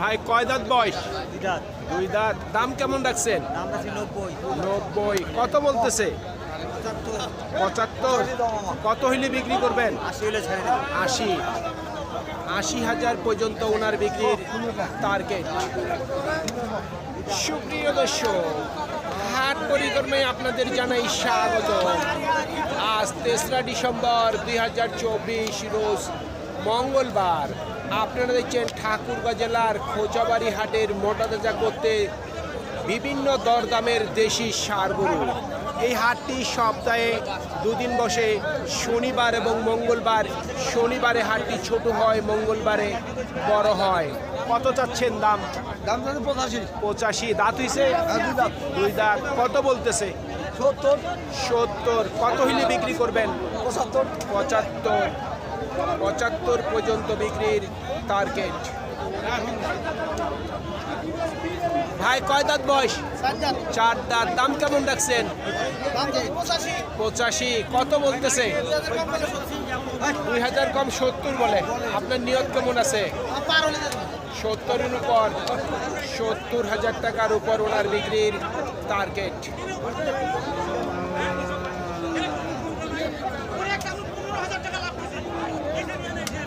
ভাই কয় দাঁত বয়স? দুই দাঁত। দাম কেমন রাখছেন? নব্বই। কত বলতেছে? পঁচাত্তর। কত হইলে বিক্রি করবেন? আশি আশি। হাজার পর্যন্ত ওনার বিক্রির টার্গেট সুপ্রিয় দর্শক হাট পরিক্রমে আপনাদের জানাই স্বাগত। আজ তেসরা ডিসেম্বর দুই হাজার চব্বিশ রোজ মঙ্গলবার। আপনারা দেখছেন ঠাকুরগাঁ জেলার খোঁচাবাড়ি হাটের মোটা তাজা করতে বিভিন্ন দরদামের দেশি সার গরু এই হাটটি সপ্তাহে দুদিন বসে শনিবার এবং মঙ্গলবার। শনিবারে হাটটি ছোট হয় মঙ্গলবারে বড় হয়। কত চাচ্ছেন দাম? দাম পঁচাশি। পঁচাশি। দাঁত হইছে? দুই দাঁত। দুই দাঁত। কত বলতেছে? সত্তর। সত্তর। কত হইলে বিক্রি করবেন? পঁচাত্তর। পঁচাত্তর। পঁচাত্তর পর্যন্ত বিক্রির টার্গেট ভাই, কয় দাঁত বয়স? চার দাঁত। দাম কেমন রাখছেন? পঁচাশি। কত বলতেছে? দুই হাজার কম সত্তর বলে। আপনার নিয়ত কেমন আছে? সত্তরের উপর। সত্তর হাজার টাকার উপর ওনার বিক্রির টার্গেট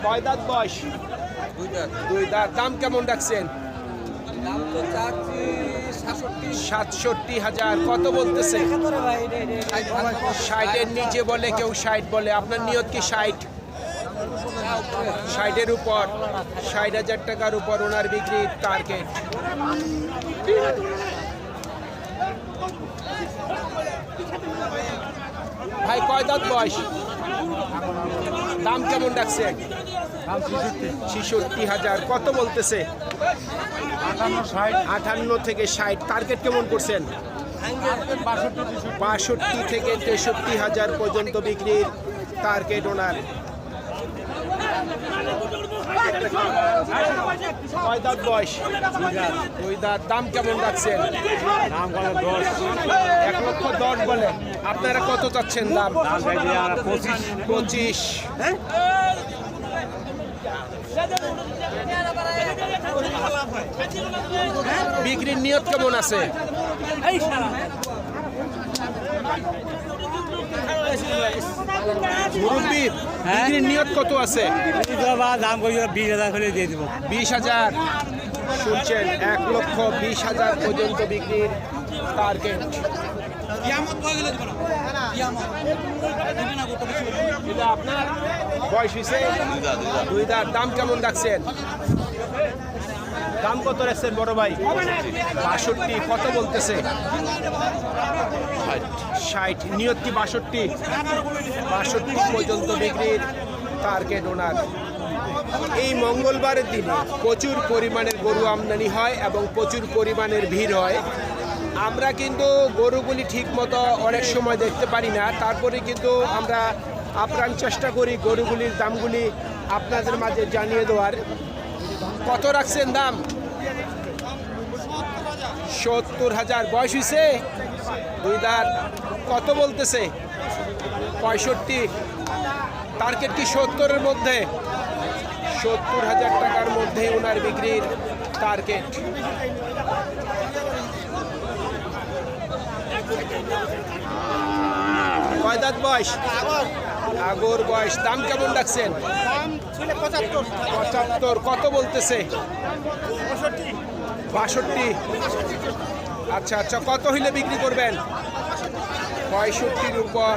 কয় দাঁত বয়স? দাম কেমন চাচ্ছি সাতষট্টি হাজার। কত বলে কেউ বলে। আপনার নিয়ত কি ষাট? ষাটের উপর। ষাট হাজার টাকার উপর ওনার বিক্রির টার্গেট। ভাই, কয় দাঁত বয়স? দাম কেমন ডাকছে? ছিষট্টি হাজার। কত বলতেছে? আটান্ন থেকে ষাট। টার্গেট কেমন করছেন? বাষট্টি থেকে তেষট্টি হাজার পর্যন্ত বিক্রির টার্গেট ওনার। কয় দাঁত বয়স? দুই দাঁত। দাম কেমন রাখছেন দাম কত দশ। এক লক্ষ দশ বলে। আপনারা কত চাচ্ছেন দাম? পঁচিশ। পঁচিশ। বিক্রির নিয়ত কেমন আছে? মুরব্বী বিক্রির নিয়ত কত আছে? দাম করি বিশ হাজার করে দিয়ে দিব। বিশ হাজার। শুনছেন এক লক্ষ বিশ হাজার পর্যন্ত বিক্রির টার্গেট আপনার? বয়স হয়েছে দুই দাম কেমন রাখছেন দাম কত রাখছেন বড় ভাই? বাষট্টি কত বলতেছে? ষাট। নিয়ত কি বাষট্টি? বাষট্টি পর্যন্ত বিক্রির টার্গেট ওনার এই মঙ্গলবারের দিনে প্রচুর পরিমাণের গরু আমদানি হয় এবং প্রচুর পরিমাণের ভিড় হয়। আমরা কিন্তু গরুগুলি ঠিকমতো অনেক সময় দেখতে পারি না। তারপরে কিন্তু আমরা আপ্রাণ চেষ্টা করি গরুগুলির দামগুলি আপনাদের মাঝে জানিয়ে দেওয়ার। কত রাখছেন দাম? সত্তর হাজার বয়স হয়েছে দুই দাঁত কত বলতেছে? পঁয়ষট্টি। টার্গেট কি সত্তরের মধ্যে? সত্তর হাজার টাকার মধ্যে ওনার বিক্রির টার্গেট কয় দাঁত বয়স? আগর বয়স। দাম কেমন রাখছেন পঁচাত্তর। কত বলতেছে? বাষট্টি। আচ্ছা আচ্ছা কত হইলে বিক্রি করবেন? পঁয়ষট্টির উপর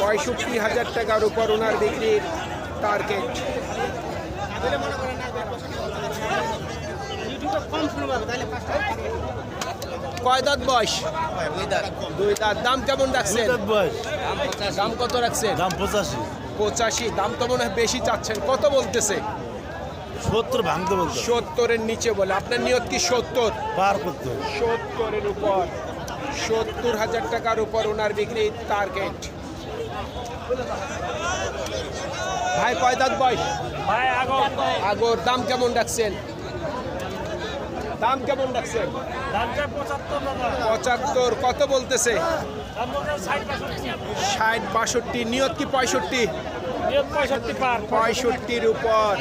পঁয়ষট্টি হাজার টাকার উপর ওনার বিক্রির টার্গেট কয় দাঁত বয়স? দুই দাঁত। দাম কেমন রাখছেন? দাম কত রাখছেন? দাম পঁচাশি। পঁচাশি। দাম তো মনে হয় বেশি চাচ্ছেন। কত বলতেছে? সত্তর ভাঙতে বলতে সত্তরের নিচে বলে। আপনার নিয়ত কি সত্তর? পার করতে সত্তরের উপর। সত্তর হাজার টাকার উপর ওনার বিক্রি টার্গেট। ভাই কয় দাঁত বয়স? ভাই আগর। আগর। দাম কেমন রাখছেন? দাম কেমন রাখছেন? পঁচাত্তর কত বলতেছে? ষাট বাষট্টি। নিয়ত কি পঁয়ষট্টি? পঁয়ষট্টির উপর।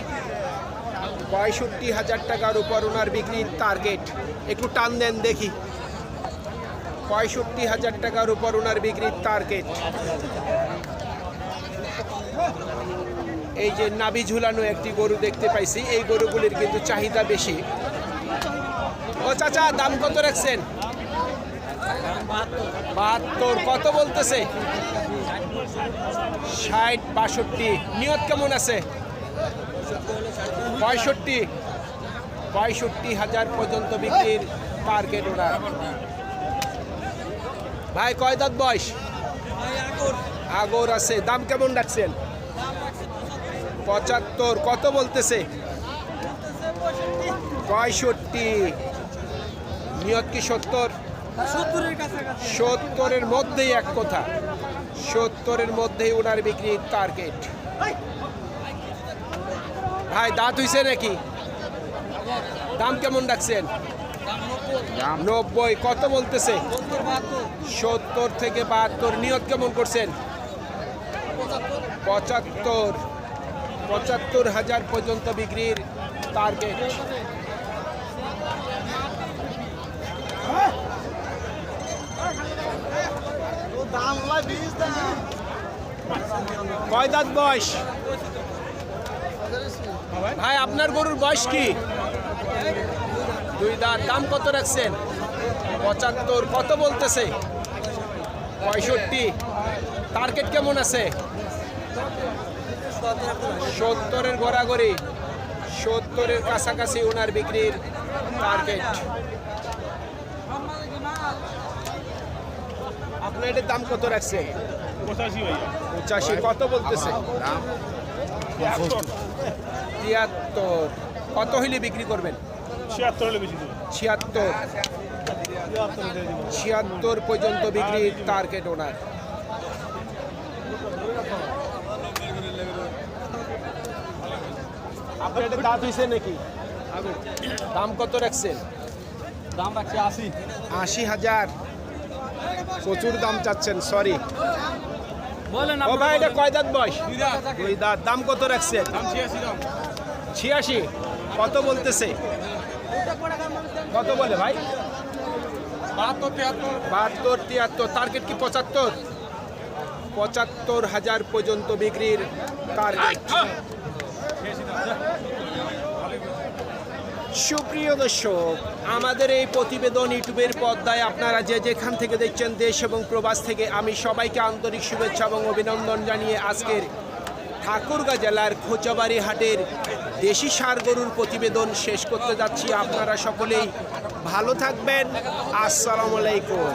পঁয়ষট্টি হাজার টাকার উপর ওনার বিক্রির টার্গেট একটু টান দেন দেখি। পঁয়ষট্টি হাজার টাকার উপর ওনার বিক্রির টার্গেট এই যে নাবি ঝুলানো একটি গরু দেখতে পাইছি, এই গরুগুলির কিন্তু চাহিদা বেশি। ও চাচা, দাম কত রাখছেন? বাহাত্তর, কত বলতেছে? ষাট, বাষট্টি, নিয়ত কেমন আছে? পঁয়ষট্টি পঁয়ষট্টি হাজার পর্যন্ত বিক্রির টার্গেট ওনার। ভাই, কয় দাঁত বয়স? আগর আছে। দাম কেমন রাখছেন? পঁচাত্তর, কত বলতেছে? পঁয়ষট্টি। নিয়ত কি সত্তর? সত্তরের মধ্যেই এক কথা। সত্তরের মধ্যেই ওনার বিক্রির টার্গেট ভাই দাঁত হইছে নাকি? দাম কেমন রাখছেন? নব্বই কত বলতেছে? সত্তর থেকে বাহাত্তর নিয়ত কেমন করছেন? পঁচাত্তর পঁচাত্তর হাজার পর্যন্ত বিক্রির টার্গেট কয় দাঁত বয়স? ভাই আপনার গরুর বয়স কি? দুই দাঁত দাম কত রাখছেন? পঁচাত্তর কত বলতেছে? পঁয়ষট্টি। টার্গেট কেমন আছে? সত্তরের গড়াগড়ি সত্তরের কাছাকাছি ওনার বিক্রির টার্গেট আপনার এটার দাম কত রাখছে পঁচাশি পঁচাশি কত বলতেছে? তিয়াত্তর কত হইলে বিক্রি করবেন? ছিয়াত্তর হলে বেশি ছিয়াত্তর। ছিয়াত্তর পর্যন্ত বিক্রির টার্গেট ওনার আপনার এটা দাঁত হয়েছে নাকি? দাম কত রাখছেন? দাম রাখছি আশি। আশি হাজার। প্রচুর দাম চাচ্ছেন সরি বলেন ও ভাই এটা কয় দাঁত বয়স? দুই দাঁত। দাম কত রাখছেন? ছিয়াশি। কত বলতেছে? কত বলে ভাই? বাহাত্তর তিয়াত্তর। বাহাত্তর তিয়াত্তর। টার্গেট কি পঁচাত্তর? পঁচাত্তর হাজার পর্যন্ত বিক্রির টার্গেট সুপ্রিয় দর্শক আমাদের এই প্রতিবেদন ইউটিউবের পর্দায় আপনারা যে যেখান থেকে দেখছেন দেশ এবং প্রবাস থেকে আমি সবাইকে আন্তরিক শুভেচ্ছা এবং অভিনন্দন জানিয়ে আজকের ঠাকুরগাঁ জেলার খোঁচাবাড়ি হাটের দেশি সার গরুর প্রতিবেদন শেষ করতে যাচ্ছি। আপনারা সকলেই ভালো থাকবেন। আসসালামু আলাইকুম।